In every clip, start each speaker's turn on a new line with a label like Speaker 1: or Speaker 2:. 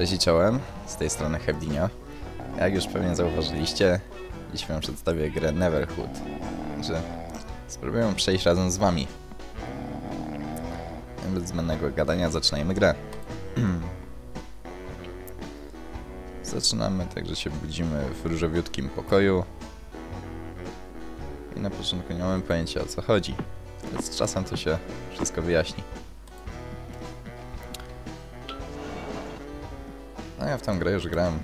Speaker 1: Cześć i czołem, z tej strony Hebdinio. Jak już pewnie zauważyliście, dziś wam przedstawię grę Neverhood. Że spróbuję przejść razem z wami. Bez zbędnego gadania zaczynajmy grę. Zaczynamy tak, że się budzimy w różowiutkim pokoju. I na początku nie mamy pojęcia o co chodzi. Z czasem to się wszystko wyjaśni. No ja w tą grę już grałem.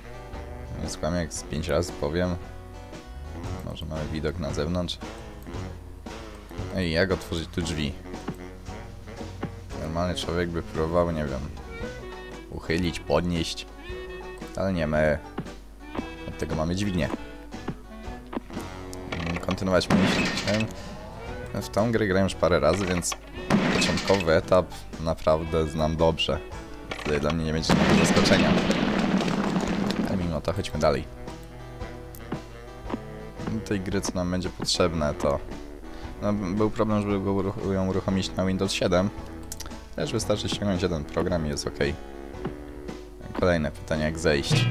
Speaker 1: Nie skłamię, jak z 5 razy powiem. Może mamy widok na zewnątrz. Ej, jak otworzyć tu drzwi? Normalny człowiek by próbował, nie wiem, uchylić, podnieść. Ale nie, my od tego mamy dźwignię. Kontynuować myśl. W tą grę grałem już parę razy, więc początkowy etap naprawdę znam dobrze. Tutaj dla mnie nie będzie żadnego zaskoczenia. To chodźmy dalej. Tej gry co nam będzie potrzebne to... No, był problem, żeby go ją uruchomić na Windows 7. Też wystarczy ściągnąć jeden program i jest ok. Kolejne pytanie, jak zejść?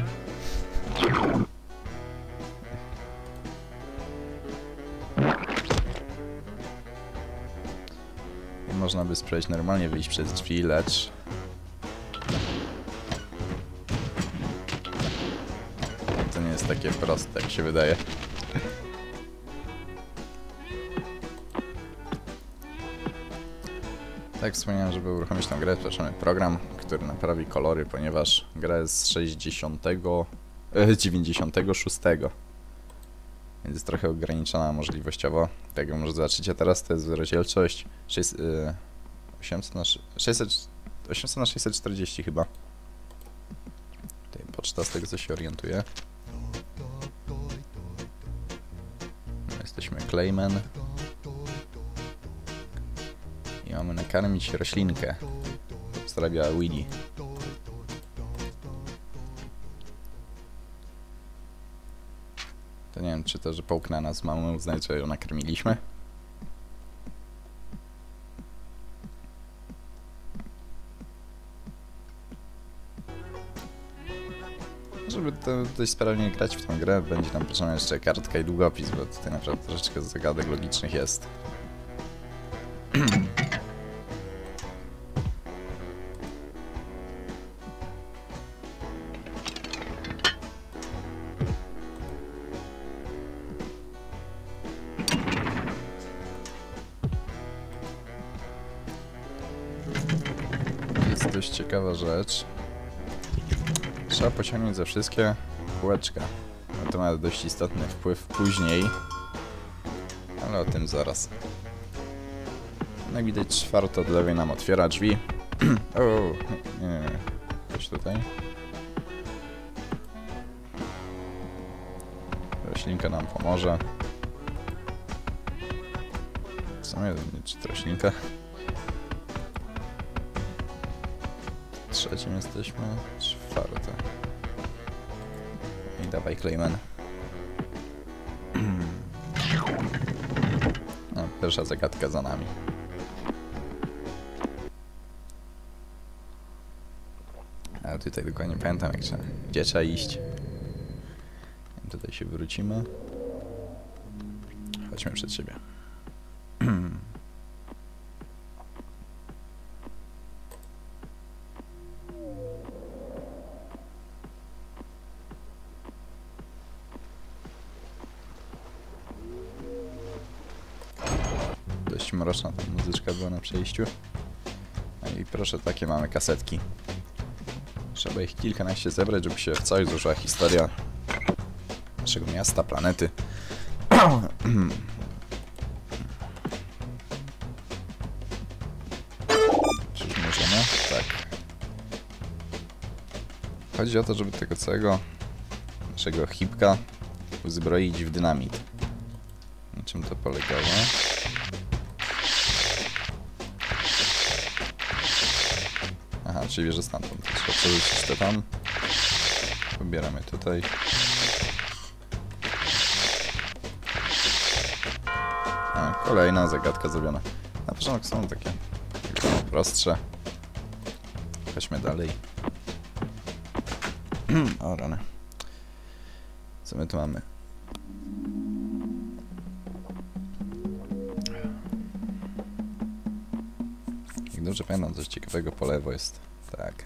Speaker 1: Można by spróbować normalnie wyjść przez drzwi, lecz proste, jak się wydaje. Tak wspomniałem, żeby uruchomić tę grę, wpraszamy program, który naprawi kolory, ponieważ gra jest z 60, e, 96. Więc jest trochę ograniczona możliwościowo. Tak jak może zobaczycie teraz, to jest rozdzielczość 6, e, 800 na, szy- 600, 800 na 640 chyba. Tutaj poczta z tego co się orientuje. Clayman. I mamy nakarmić roślinkę. Pozdrawia Willy. To nie wiem, czy to, że połknę nas mamy uznać, że ją nakarmiliśmy. Dość sprawnie grać w tę grę, będzie nam potrzebna jeszcze kartka i długopis, bo tutaj naprawdę troszeczkę zagadek logicznych jest. jest dość ciekawa rzecz. Trzeba pociągnąć za wszystkie kółeczka. No to ma dość istotny wpływ później. Ale o tym zaraz. No jak widać czwarto od lewej nam otwiera drzwi. o, nie, nie, nie. Coś tutaj. Roślinka nam pomoże. W sumie czy roślinka. Trzecim jesteśmy. Czwarte. Dawaj Clayman. Pierwsza zagadka za nami. Ale tutaj dokładnie pamiętam, jak trzeba, gdzie trzeba iść. Tutaj się wrócimy. Chodźmy przed siebie. Przejściu. No i proszę, takie mamy kasetki. Trzeba ich kilkanaście zebrać, żeby się w całość złożyła historia naszego miasta, planety. Czyż możemy? Tak. Chodzi o to, żeby tego całego naszego hipka uzbroić w dynamit. Na czym to polegało? Czyli wierzę stamtąd. Trzeba przerzucić to tam. Pobieramy tutaj. A, kolejna zagadka zrobiona. Na początku są takie prostsze. Chodźmy dalej. o rany. Co my tu mamy? Jak dobrze pamiętam, coś ciekawego po lewo jest. Tak.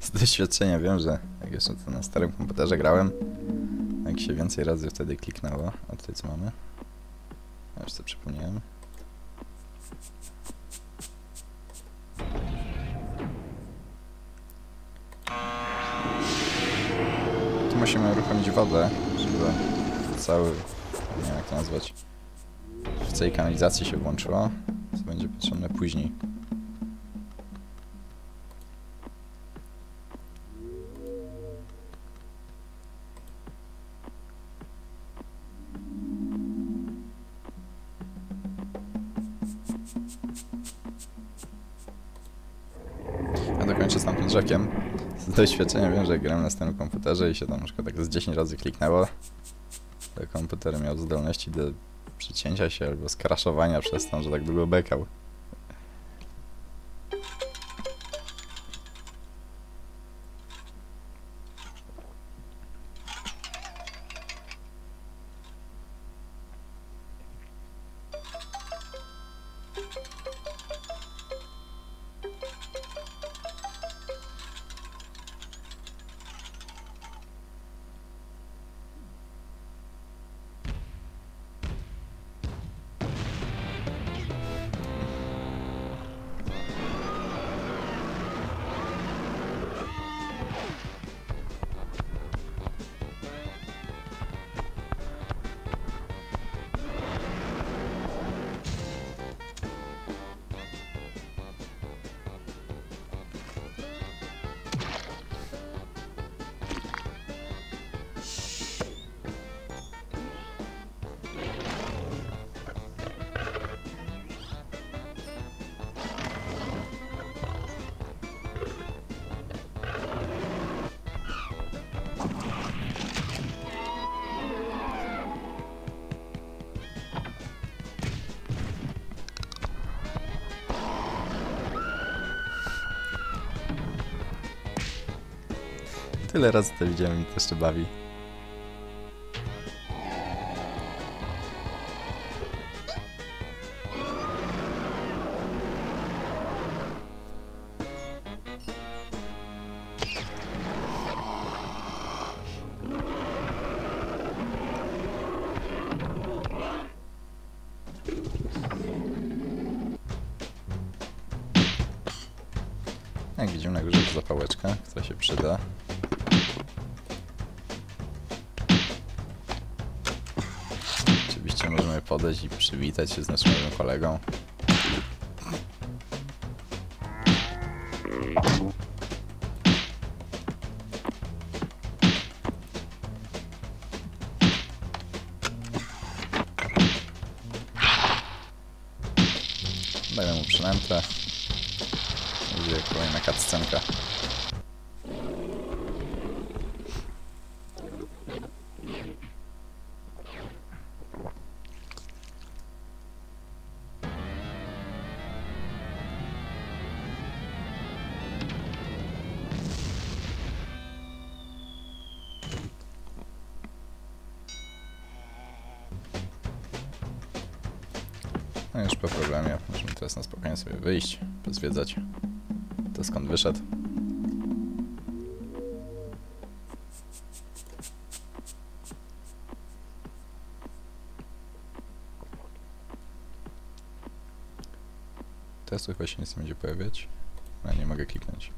Speaker 1: Z doświadczenia wiem, że jak jeszcze to na starym komputerze grałem, jak się więcej razy wtedy kliknęło. A tutaj co mamy? Już sobie przypomniałem. Tu musimy uruchomić wodę, żeby cały, nie wiem jak to nazwać, w całej kanalizacji się włączyło, co będzie potrzebne później. Doświadczenia wiem, że grałem na starym komputerze i się tam na przykład tak z 10 razy kliknęło, to komputer miał zdolności do przycięcia się albo skraszowania przez to, że tak długo bekał. Tyle razy to widziałem i to jeszcze bawi. Jak widzimy na górze jest zapałeczka, która się przyda. Podejść i przywitać się z naszym kolegą. No już po problemie. Możemy teraz na spokojnie sobie wyjść, pozwiedzać to skąd wyszedł. Teraz tu chyba się nic nie będzie pojawiać. Ja nie mogę kliknąć.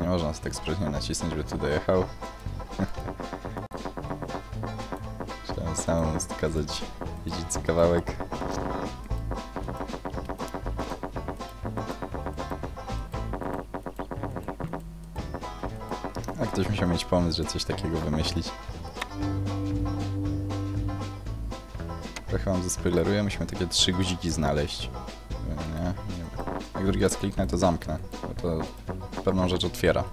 Speaker 1: Nie można tak sprytnie nacisnąć, by tu dojechał. Trzeba samemu kazać jeździć kawałek. A ktoś musiał mieć pomysł, że coś takiego wymyślić. Trochę wam zaspoileruję, musimy takie trzy guziki znaleźć. Jak drugi raz kliknę, to zamknę. To pewną rzecz otwiera.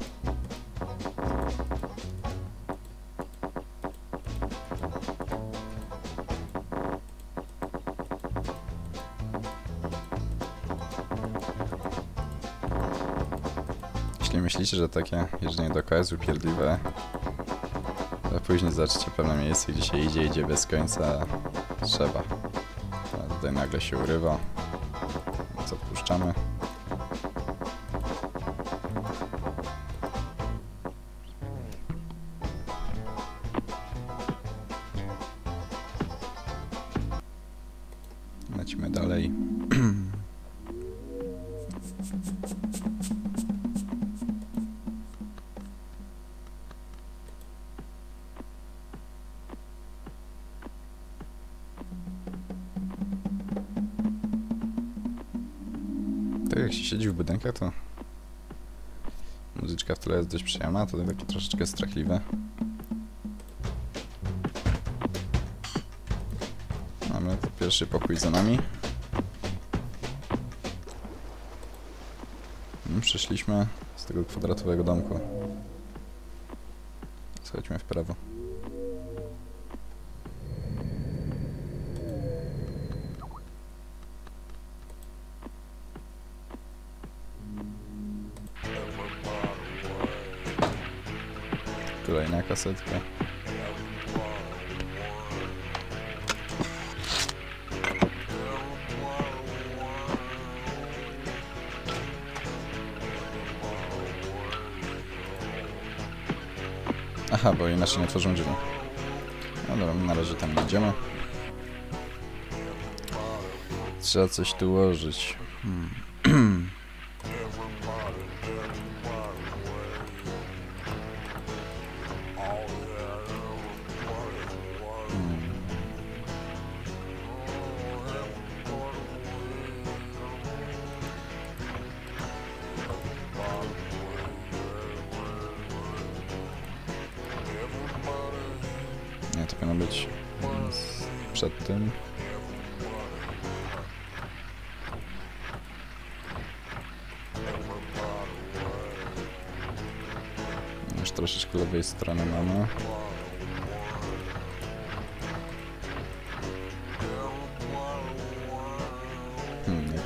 Speaker 1: Jeśli myślicie, że takie jeżdżenie dookoła jest upierdliwe, to później zobaczycie pewne miejsce, gdzie się idzie, idzie bez końca trzeba. A tutaj nagle się urywa. To muzyczka w tle jest dość przyjemna, to takie troszeczkę strachliwe. Mamy pierwszy pokój za nami. Mm, Przyszliśmy z tego kwadratowego domku. Schodźmy w prawo. Kasetka. Aha, bo inaczej nie otworzą drzwi. No dobra, na razie tam idziemy. Trzeba coś tu ułożyć. Hmm.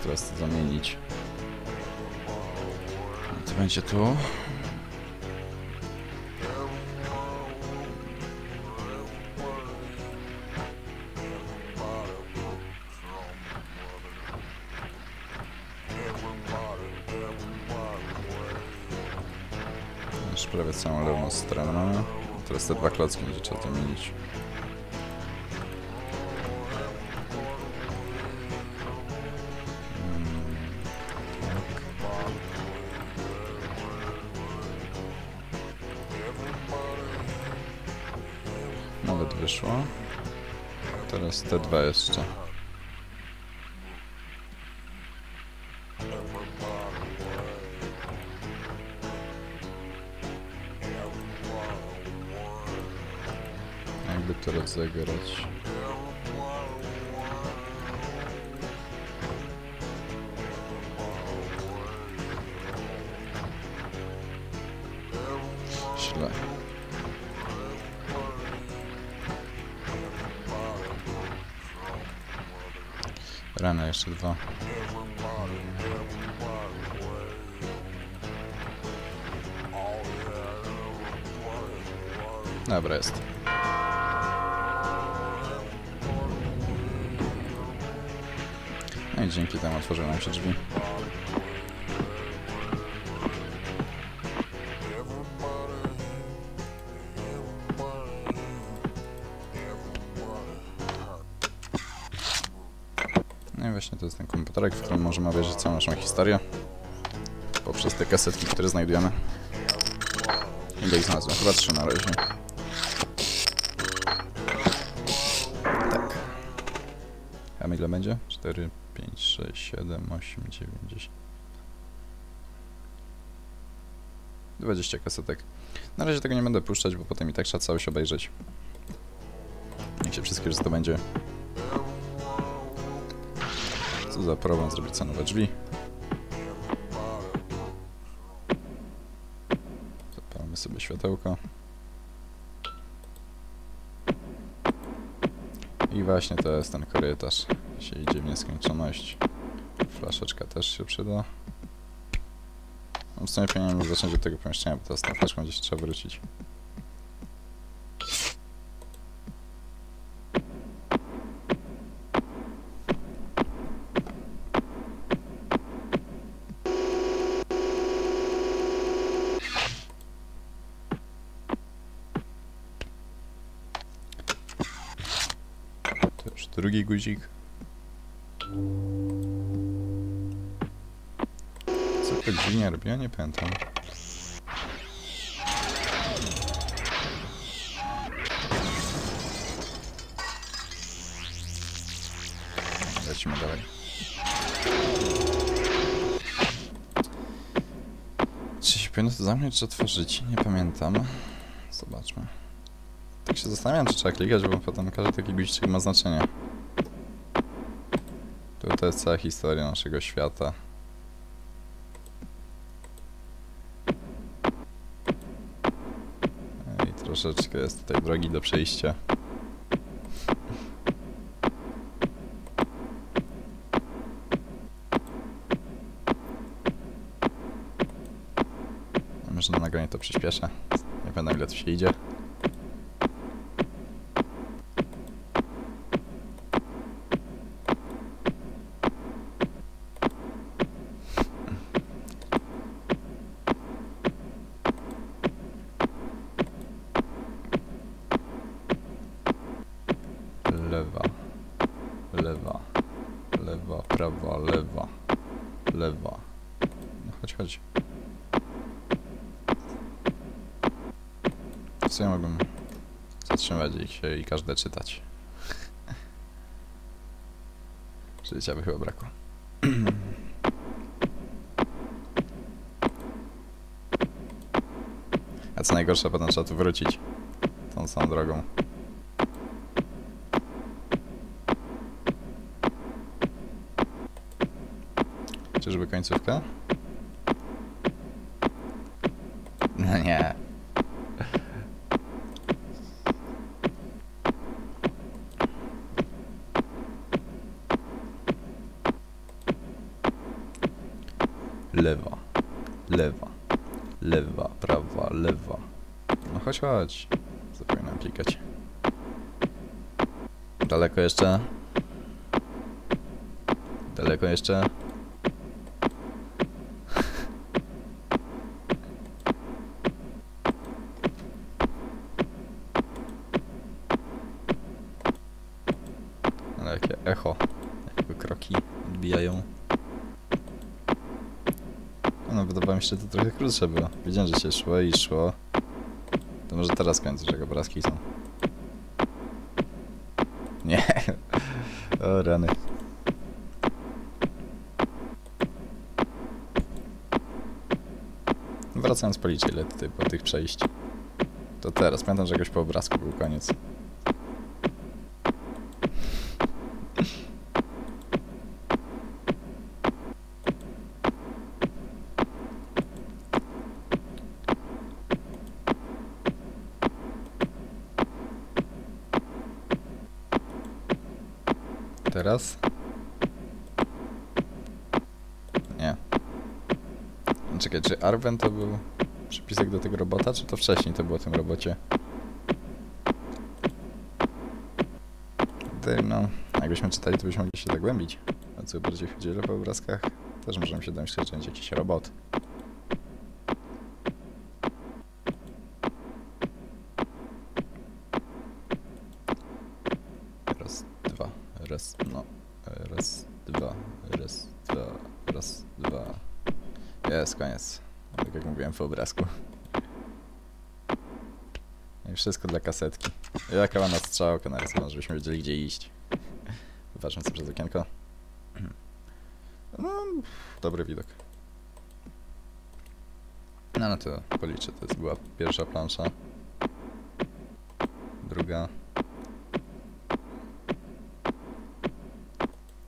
Speaker 1: To zamienić? To będzie tu. Już prawie całą lewą stronę. Teraz te dwa klocki będzie trzeba zamienić. Te dwa jeszcze. Jakby to rozegrać. Temu otworzyły nam się drzwi. No i właśnie to jest ten komputerek, w którym możemy obejrzeć całą naszą historię. Poprzez te kasetki, które znajdujemy. Ile ich znalazłem? Chyba trzy na razie. Tak. A ile będzie? 4, 5, 6, 7, 8, 9, 10. 20 kasetek. Na razie tego nie będę puszczać, bo potem i tak trzeba całość obejrzeć. Niech się wszystkie zdobędzie. Co za problem zrobić co nowe drzwi. Zapalamy sobie światełko. I właśnie to jest ten korytarz. Się idzie w nieskończoność. Flaszeczka też się przyda. No w sumie powinienem już zacząć od tego pomieszczenia, bo teraz na flaszką gdzieś trzeba wrócić. Drugi guzik. To dźwignia robiła? Nie pamiętam. Lecimy dalej. Czy się powinno to zamknąć, czy otworzyć? Nie pamiętam. Zobaczmy. Tak się zastanawiam, czy trzeba klikać, bo potem każdy taki guziczek ma znaczenie. Tu to jest cała historia naszego świata. I troszeczkę jest tutaj drogi do przejścia. Może na nagranie to przyspieszę. Nie pamiętam ile tu się idzie. Lewa. Lewa. Lewa, prawa, lewa. Lewa. No chodź, chodź. W sumie mógłbym zatrzymać ich się i każde czytać. Życia by chyba brakło. A co najgorsze, potem trzeba tu wrócić tą samą drogą. Czyżby końcówka? No nie. Chodź, chodź. Zapominam klikać. Daleko jeszcze? Daleko jeszcze? Ale jakie echo, jakie kroki odbijają. No, wydawało mi się, że to trochę krótsze było. Wiedziałem, że się szło i szło. To może teraz kończysz, jak obrazki są. Nie. O rany. Wracając policzę, ile tutaj po tych przejść. To teraz, pamiętam, że jakoś po obrazku był koniec. teraz? Nie. Czekaj, czy Arwen to był przypisek do tego robota, czy to wcześniej to było o tym robocie? No, jakbyśmy czytali, to byśmy mogli się tak zagłębić. A co bardziej w dziele po obrazkach, też możemy się domyśleć, że będzie jakiś robot. Po obrazku. I wszystko dla kasetki. Jaka ładna strzałka narysowana, żebyśmy wiedzieli gdzie iść. Patrzmy sobie przez okienko. No, dobry widok. No, no to policzę. To jest była pierwsza plansza. Druga.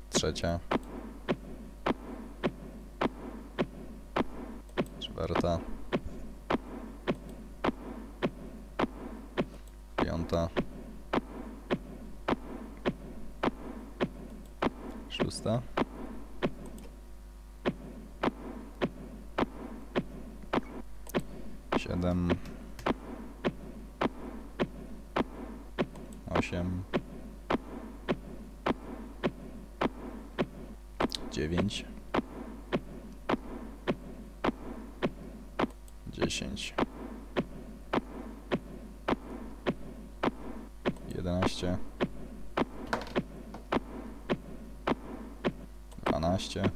Speaker 1: Trzecia. Czwarta. Piąta. Szósta. 11 12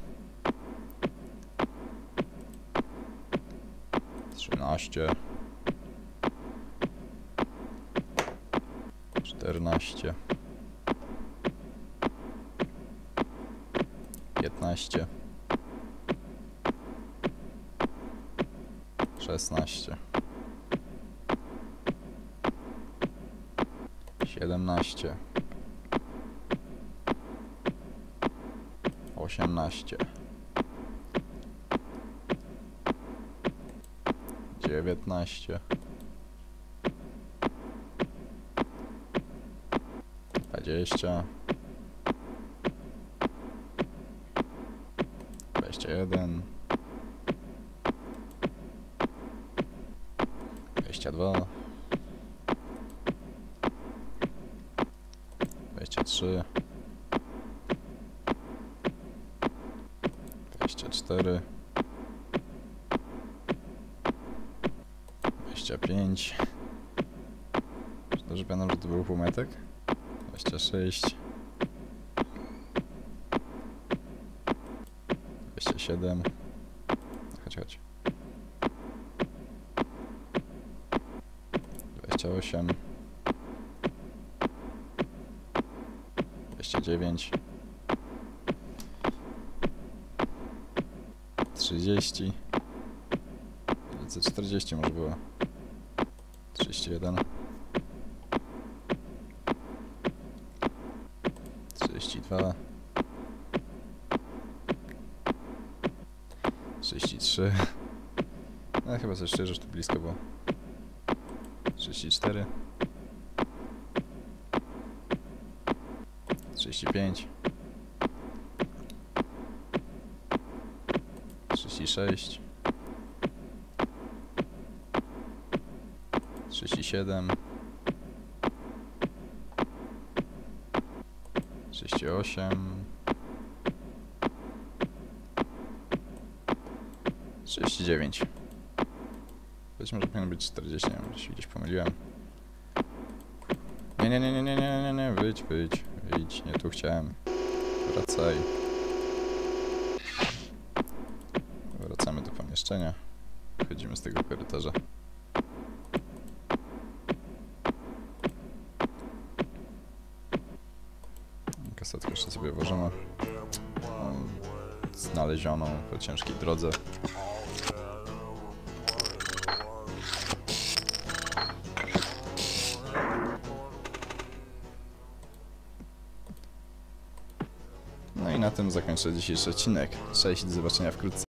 Speaker 1: 13 14 15 16 17 18 19 20 21 22 trzy. Dwadzieścia cztery. Dwadzieścia pięć. Czy dobrze pamiętam, że to był półmetek? Dwadzieścia sześć. Dwadzieścia siedem. Chodź, chodź. Dwadzieścia osiem. Dwadzieścia dziewięć. Trzydzieści. Widzę 40 może było. 31. 32. 33. No chyba coś szczerze, że tu blisko było. 34. 35. 36. 37 38 39 Być może powinno być 40, nie wiem, się gdzieś pomyliłem. Nie, nie, nie, nie, nie, nie, nie, nie, wyjdź, wyjdź, wyjdź, nie tu chciałem. Wracaj. Wracamy do pomieszczenia. Wychodzimy z tego korytarza. Kasetkę jeszcze sobie włożymy. Znalezioną po ciężkiej drodze. Zakończę dzisiejszy odcinek. Cześć, do zobaczenia wkrótce.